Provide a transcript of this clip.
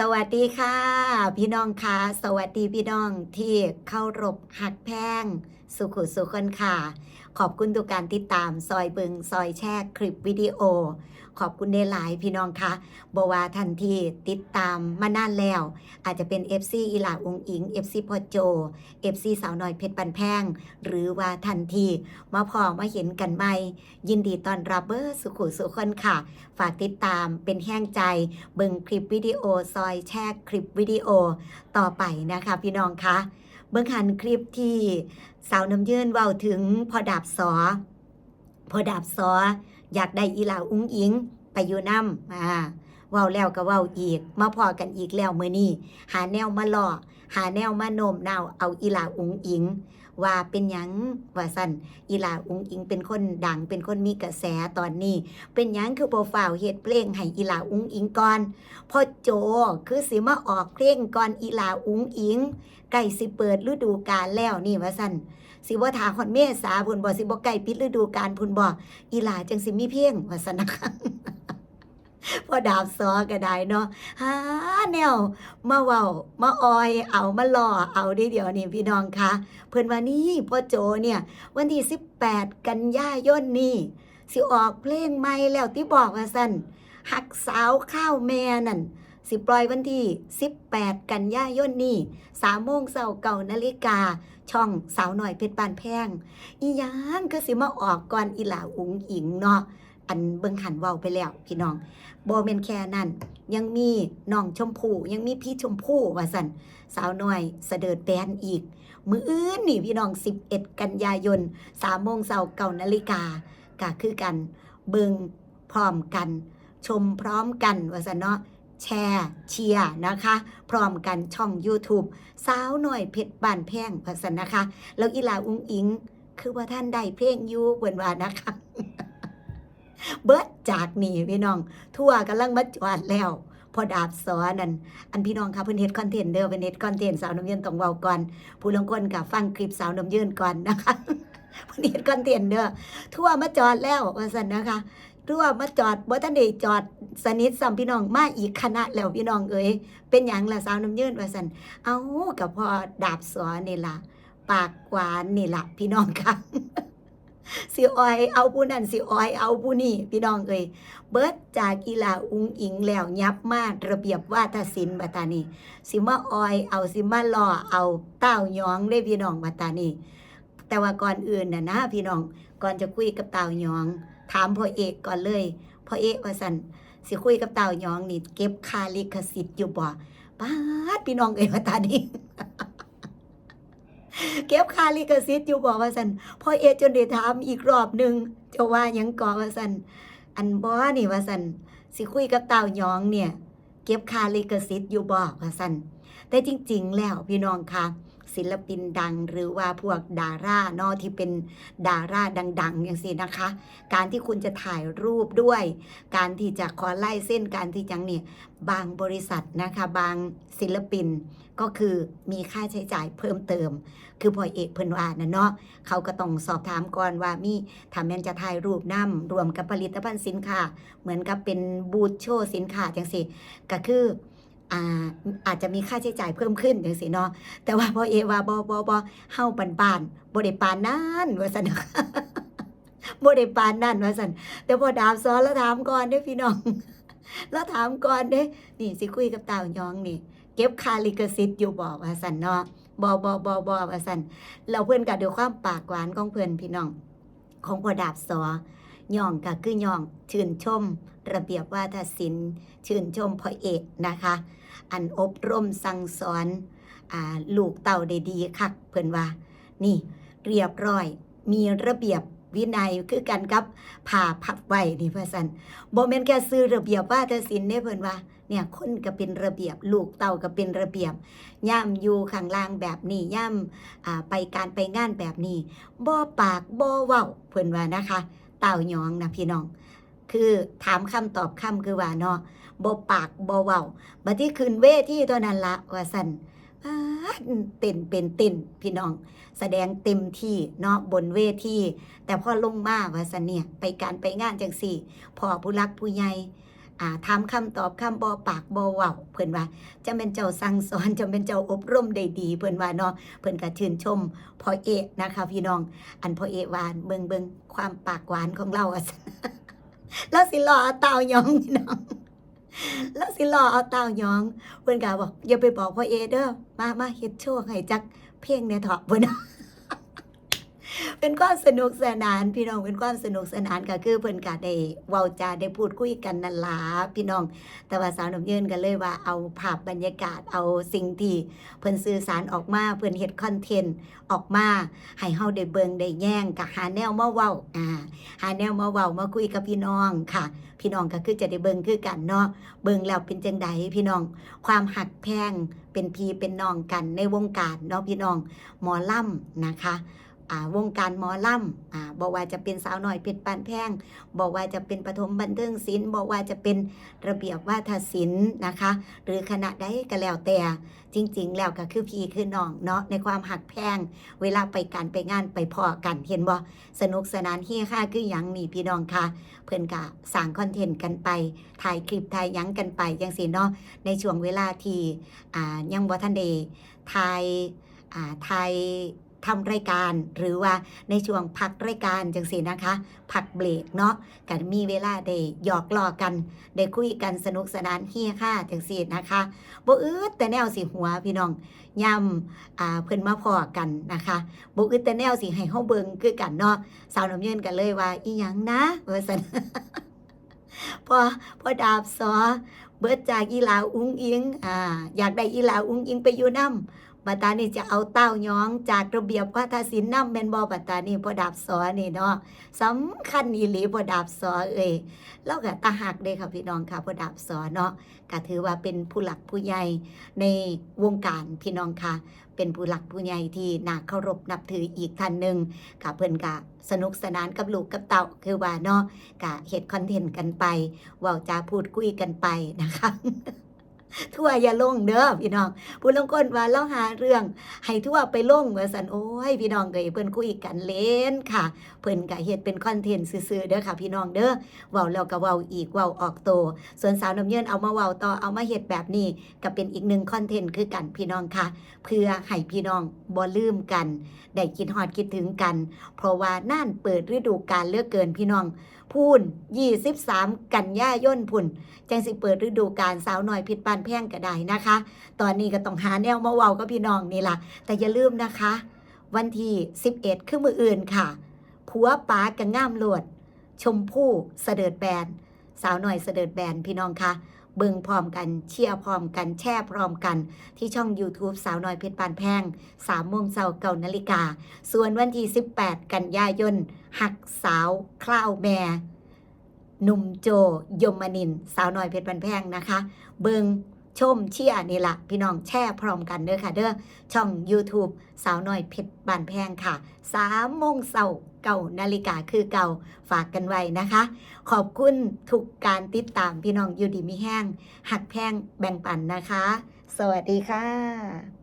สวัสดีค่ะ พี่น้องค่ะสวัสดีพี่น้องที่เข้ารบหักแพงสุขุสุคนค่ะ ขอบคุณทุกการติดตามซอยเบิงซอยแช่คลิปวิดีโอ ขอบคุณในหลายพี่น้องคะบว่าทันทีติดตามมานานแล้ว อาจจะเป็น FC อีหลาองอิง FC พอโจ FC สาวน้อยเพชรปันแพง หรือว่าทันทีมาพอมาเห็นกันใหม่ ยินดีต้อนรับเบอร์สุขุสุคนค่ะ ฝากติดตามเป็นแห้งใจเบิ่งคลิปวิดีโอซอยแชร์คลิปวิดีโอต่อไปนะคะ พี่น้องคะเบิ่งหันคลิปที่สาวน้ำยืนว้าถึงพอดาบสอพอดาบสออยากได้อีหลาอุ้งอิง ไปอยู่น้ำอ่าเว้าแล้วก็เว้าอีก มาพอกันอีกแล้วมื้อนี้หาแนวมาหล่อหาแนวมาโน้มน้าวเอาอีหลาอุ้งอิง ว่าเป็นหยังว่าสั่นอีหลาอุ้งอิงเป็นคนดังเป็นคนมีกระแสตอนนี้ เป็นหยังคือโปรฝ่าวเฮ็ดเพลงให้อีหลาอุ้งอิงก่อนพ่อโจคือสิมาออกเพลงก่อนอีหลาอุ้งอิงใกล้สิเปิดฤดูกาลแล้วนี่ว่าซั่นสิบ่ทาฮอดเมษาพุ่นบ่สิบ่ใกล้ปิดฤดูกาลพุ่นบ่อีหลาจังสิมีเพลงว่าซั่นนะคะ พอดาบซอก็ได้เนาะหาแนวมาเว้ามาออย เอามาล่อเอาได้เดี๋ยวนี้พี่น้องคะเพิ่นว่านี่พ่อโจเนี่ย วันที่ 18 กันยายนนี่สิออกเพลงใหม่แล้วที่บอกว่าสั่นหักสาวข้าวแม่นั่นสิปล่อยวันที่ 18 กันยายนนี่3โมงเช้าเก่านาฬิกา ช่องสาวหน่อยเพชรปานแพง อียังคือสิมาออกก่อนอีหลาอุงอิงเนาะ อันเบิ่งหันเว้าไปแล้วพี่น้องบ่แม่นแค่นั้น ยังมีน้องชมพู่ยังมีพี่ชมพู่ว่าสั่นสาวน้อยเสดิดแบนอีก มืออื่นนี่พี่น้อง 11 กันยายน3โมงเช้าเก่านาฬิกาก็คือกันเบิงพร้อมกัน ชมพร้อมกันว่าซะเนาะแชร์เชียร์นะคะ พร้อมกันช่อง YouTube สาวหน่อยเพชรบ้านแพงว่าซั่นนะคะ แล้วอีลาอุ้งอิง คือว่าท่านได้เพลงอยู่เพิ่นว่านะคะ เบิดจากนี่พี่น้อง ทั่วกำลังมาจอดแล้ว พอดาบสอนั่นอันพี่น้องค่ะเพิ่นเฮ็ดคอนเทนต์เด้อเป็นเฮ็ดคอนเทนต์สาวน้ำยืนต้องเว้าก่อน ผู้ลางคนก็ฟังคลิปสาวน้ำยืนก่อนนะคะเพิ่นเฮ็ดคอนเทนต์เด้อทั่วมาจอดแล้วว่าซั่นนะคะทั่วมาจอดบ่ทันได้จอดสนิทซ้ำพี่น้องมาอีกคณะแล้วพี่น้องเอ้ยเป็นหยังล่ะสาวน้ำยืนว่าซั่นเอ้าก็พอดาบสอนี่ล่ะ ปากหวานนี่ล่ะพี่น้องค่ะ สิออยเอาผู้นั้นสิออยเอาผู้นี้พี่น้องเอ้ยเบิดจากอีลาอุงอิงแล้วยับมาระเบียบวาทศิลป์บัตานีสิมาออย เอาสิมาล่อเอาเต้ายองได้พี่น้องบัตานีแต่ว่าก่อนอื่นน่ะนะพี่น้องก่อนจะคุยกับเต้ายอง ถามพ่อเอกก่อนเลยพ่อเอกว่าสันสิคุยกับเต้ายองนี่เก็บคาลิขสิทธิ์อยู่บ่ป้าดพี่น้องเอ้ยบัตานี เก็บค่าลิขสิทธิ์อยู่บอกว่าสันพ่อเอจนได้ถามอีกรอบหนึ่งจะว่ายังก่อว่าสันอันบ่นี่ว่าสันสิคุยกับเต่ายองเนี่ย เก็บค่าลิขสิทธิ์อยู่บอกว่าสันแต่จริง ๆ แล้วพี่น้องคะ ศิลปินดัง หรือว่าพวกดาราเนาะที่เป็นดาราดังๆอย่างสินะคะ การที่คุณจะถ่ายรูปด้วย การที่จะขอไล่เส้นการที่จังเนี่ยบางบริษัทนะคะ บางศิลปินก็คือมีค่าใช้จ่ายเพิ่มเติม คือพอเอกเพิ่นว่านะเนาะเขาก็ต้องสอบถามก่อนว่ามีถ้าแมนจะถ่ายรูปนํรวมกับผลิตภัณฑ์สินค้า เหมือนกับเป็นบูธโชว์สินค้าจังสิก็คือ อาจจะมีค่าใช้จ่ายเพิ่มขึ้นจังสิเนาะแต่ว่าพอเอว่าบ่บ่บ่เฮาบ้านๆบ่ได้ปานนั้นว่าซั่นบ่ได้ปานนั้นว่าซั่นแต่พอดามสอนแล้วถามก่อนเด้พี่น้องแล้วถามก่อนเด้ นี่สิคุยกับต่ายองนี่ เก็บคาลิขสิทธิ์อยู่บ่ว่าซั่นเนาะบ่บ่บ่บ่ว่าซั่นเราเพิ่อนก็ด้วยความปากหวานของเพิ่อนพี่น้อง ของพอดาบสอย่องก็คือย่องชื่นชม ระเบียบวาทศิลป์ชื่นชมพ่อเอกนะคะ อันอบรมสั่งสอนอลูกเต่าได้ดีคักเพิ่นว่า นี่เรียบร้อย มีระเบียบวินัยคือกันกับผ่าพับไว้นี่พ่อสันบ่แม่นแค่ซื้อระเบียบวาทศิลป์เด้เพิ่นว่าเนี่ยคนก็เป็นระเบียบลูกเต่าก็เป็นระเบียบย่ำอยู่ข้างล่างแบบนี้ย่ำไปการไปงานแบบนี้บ่ปากบ่เว้าเพิ่นว่านะคะ เต่ายองนะพี่น้อง คือถามคำตอบคำคือว่าเนาะบ่ปากบ่เว้าบัดที่ขึ้นเวทีตัวนั้นละว่าสั่นเต้นเป็นเต้นพี่น้อง แสดงเต็มที่เนาะบนเวทีแต่พอลงมาว่าสันเนี่ยไปการไปงานจังสี่พอผู้รักผู้ใหญ่อ่าถามคำตอบคำบ่ปากบ่เว้าเพิ่อนว่าจะเป็นเจ้าสั่งสอนจะเป็นเจ้าอบรมได้ดี เพิ่อนว่าเนาะเพิ่อนก็ชื่นชมพ่อเอกนะคะพี่น้อง อันพ่อเอกหวานเบิงเบิงความปากหวานของเราอะ แล้วสิรอเอาเตายองพี่น้องแล้วสิรอเอาเตายองเพิ่อนก็บอกอย่าไปบอกพ่อเอเด้อมามาเฮ็ดโชว์ให้จักเพลงในเถาะเพิ่นเป็นความสนุกสนานพี่น้องเป็นความสนุกสนานก็คือเพิ่นก็ได้เว้าจาได้พูดคุยกันนั่นล่ะพี่น้อง แต่ว่าสาวน้ำยืนก็เลยว่าเอาภาพบรรยากาศเอาสิ่งที่เพิ่นสื่อสารออกมาเพิ่นเฮ็ดคอนเทนต์ออกมาให้เฮาได้เบิ่งได้แย่งก็หาแนวมาเว้าอ่า หาแนวมาเว้ามาคุยกับพี่น้องค่ะ พี่น้องก็คือจะได้เบิ่งคือกันเนาะเบิ่งแล้วเป็นจังใดพี่น้อง ความหักแพงเป็นพีเป็นน้องกันในวงการเนาะพี่น้องหมอล่ำนะคะ วงการหมอล่ำอ่าบอกว่าจะเป็นสาวหน่อยเพชรปานแพงบอกว่าจะเป็นปฐมบันเทิงศิลป์บอกว่าจะเป็นระเบียบวาทศิลป์นะคะ หรือคณะใดก็แล้วแต่จริง ๆ แล้วก็คือพี่คือน้องเนาะในความหักแพงเวลาไปกันไปงานไปพอกันเห็นบ่สนุกสนานเฮฮาคือหยังนี่พี่น้องค่ะ เพิ่นก็สร้างคอนเทนต์กันไป ถ่ายคลิปถ่ายยังกันไปจังซี่เนาะในช่วงเวลาที่ยังบ่ทันได้ถ่ายถ่าย ทำรายการ หรือว่าในช่วงพักรายการจังซี่นะคะ พักเบรกเนาะกันมีเวลาได้หยอกล้อกันได้คุยกันสนุกสนานเฮฮาจังซี่นะคะบ่อึดแต่แนวสิหัวพี่น้องย่ำอ่าเพิ่นมาพอกันนะคะบ่อึดแต่แนวสิให้เฮาเบิงคือกันเนาะสาวน้ำเยินกันเลยว่าอีหยังนะว่าซั่นพอพอดาบสอเบิดจากอีลาอุ้งอิงอ่าอยากได้อีลาอุ้งอิงไปอยู่น้ำ บัตานี่จะเอาเต้ายองจากระเบียบวัฒนศิลป์น้ำแมนบอบัตานี่พอดาบสอนี่เนาะสำคัญอีหลีพอดาบสอเอ้ยแล้วก็ตาหักเลยค่ะพี่น้องค่ะพอดาบสอเนาะก็ถือว่าเป็นผู้หลักผู้ใหญ่ในวงการพี่น้องค่ะ เป็นผู้หลักผู้ใหญ่ที่น่าเคารพนับถืออีกท่านหนึ่งกับเพิ่อนกะสนุกสนานกับลูกกับเต่าคือว่าเนาะกะเฮ็ดคอนเทนต์กันไปว้าจาพูดคุยกันไปนะคะ ทั่วอย่าลงเด้อพี่น้องผู้ลางคนว่าเราหาเรื่อง ให้ทั่วไปลงว่าสันโอ้ยพี่น้องก็อย่าเพิ่นคุยกันเล่นค่ะ เพิ่นก็เฮ็ดเป็นคอนเทนต์ซื่อๆเด้อค่ะ พี่น้องเด้อเว้าแล้วก็เว้าอีกเว้าออกโต ส่วนสาวน้ำเยินเอามาเว้าต่อเอามาเฮ็ดแบบนี้ก็เป็นอีกหนึ่งคอนเทนต์คือกันพี่น้องค่ะ เพื่อให้พี่น้องบ่ลืมกันได้คิดฮอดคิดถึงกัน เพราะว่าน่านเปิดฤดูกาลเลือกเกินพี่น้อง พูน23 กันยายนพุ่น จังสิเปิดฤดูกาลสาวหน่อยผิดปานแพงก็ได้นะคะ ตอนนี้ก็ต้องหาแนวมาเว้ากับพี่น้องนี่ล่ะ แต่อย่าลืมนะคะ วันที่ 11คือมืออื่นค่ะ ผัวป๋ากันง่ามโลวดชมพู่เสด็จแบนสาวหน่อยเสด็จแบนพี่น้องคะ เบิ่งพร้อมกันเชียร์พร้อมกันแช่พร้อมกัน ที่ช่อง YouTube สาวน้อยเพชรปานแพง3โมงเช้าเก้านาฬิกา ส่วนวันที่ 18 กันยายนหักสาวคล้าวแม่หนุ่มโจยมนิน สาวน้อยเพชรปานแพงนะคะ เบิง ชมเชียร์นี่ละพี่น้องแช่พร้อมกันเด้อค่ะ เด้อช่อง YouTube สาวน้อยเพชรบานแพงค่ะ3โมงเช้าเก่านาฬิกาคือเก่าฝากกันไว้นะคะ ขอบคุณทุกการติดตามพี่น้องอยู่ดีมีแห้งหักแพงแบ่งปันนะคะ สวัสดีค่ะ